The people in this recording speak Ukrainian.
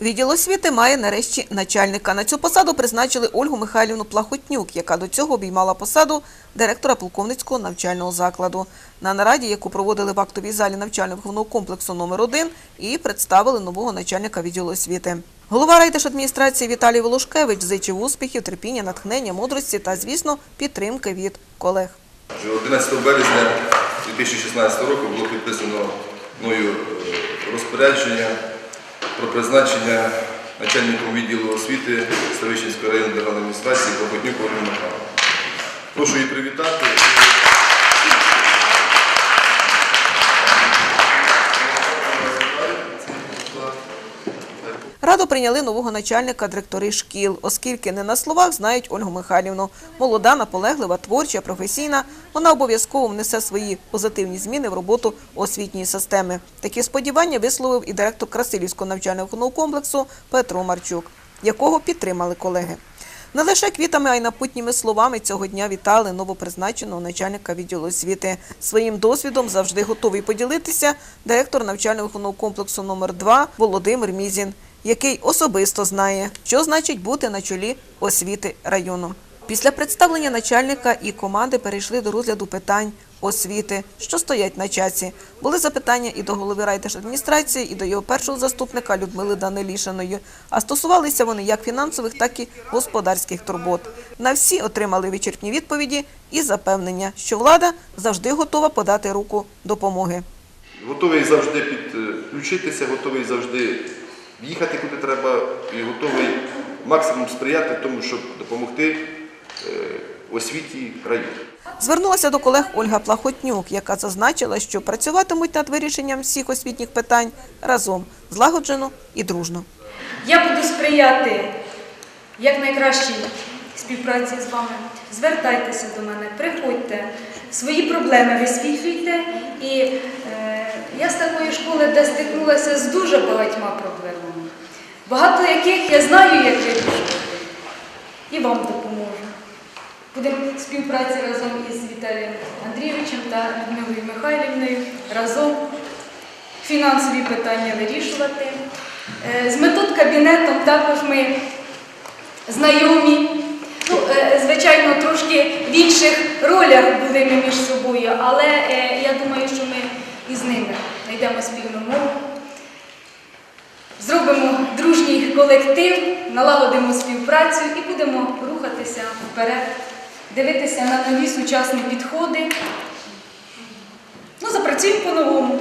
Відділ освіти має нарешті начальника. На цю посаду призначили Ольгу Михайлівну Плахотнюк, яка до цього обіймала посаду директора полковницького навчального закладу. На нараді, яку проводили в актовій залі навчально-виховного комплексу номер 1 і представили нового начальника відділу освіти. Голова райдержадміністрації Віталій Волошкевич зичив успіхів, терпіння, натхнення, мудрості та, звісно, підтримки від колег. Вже 11 березня 2016 року було підписано мною е, розпорядження про призначення начальником відділу освіти Ставищенської районної державної адміністрації Плохотнюк Володимира Михайловни. Прошу її привітати. Радо прийняли нового начальника директори шкіл, оскільки не на словах знають Ольгу Михайлівну. Молода, наполеглива, творча, професійна. Вона обов'язково внесе свої позитивні зміни в роботу освітньої системи. Такі сподівання висловив і директор Красилівського навчально-виховного комплексу Петро Марчук, якого підтримали колеги. Не лише квітами, а й напутніми словами цього дня вітали новопризначеного начальника відділу освіти. Своїм досвідом завжди готовий поділитися директор навчально-виховного комплексу номер 2 Володимир Мізін, який особисто знає, що значить бути на чолі освіти району. Після представлення начальника і команди перейшли до розгляду питань освіти, що стоять на часі. Були запитання і до голови райдержадміністрації, і до його першого заступника Людмили Данилішиної. А стосувалися вони як фінансових, так і господарських турбот. На всі отримали вичерпні відповіді і запевнення, що влада завжди готова подати руку допомоги. Готовий завжди підключитися, готовий завжди їхати куди треба і готовий максимум сприяти тому, щоб допомогти е, освіті району. Звернулася до колег Ольга Плахотнюк, яка зазначила, що працюватимуть над вирішенням всіх освітніх питань разом, злагоджено і дружно. Я буду сприяти якнайкращій співпраці з вами. Звертайтеся до мене, приходьте, свої проблеми висвітлюйте. Школи, де стикнулася з дуже багатьма проблемами, багато яких я знаю, як вирішувати, і вам допоможу. Будемо в співпраці разом із Віталієм Андрійовичем та Людмилою Михайлівною разом фінансові питання вирішувати. Е, З метод кабінетом також ми знайомі. Ну, е, звичайно, трошки в інших ролях були ми між собою, але е, я думаю, що ми із ними знайдемо спільну мову. Зробимо дружній колектив, налагодимо співпрацю і будемо рухатися вперед, дивитися на нові сучасні підходи. Ну, запрацюємо по-новому.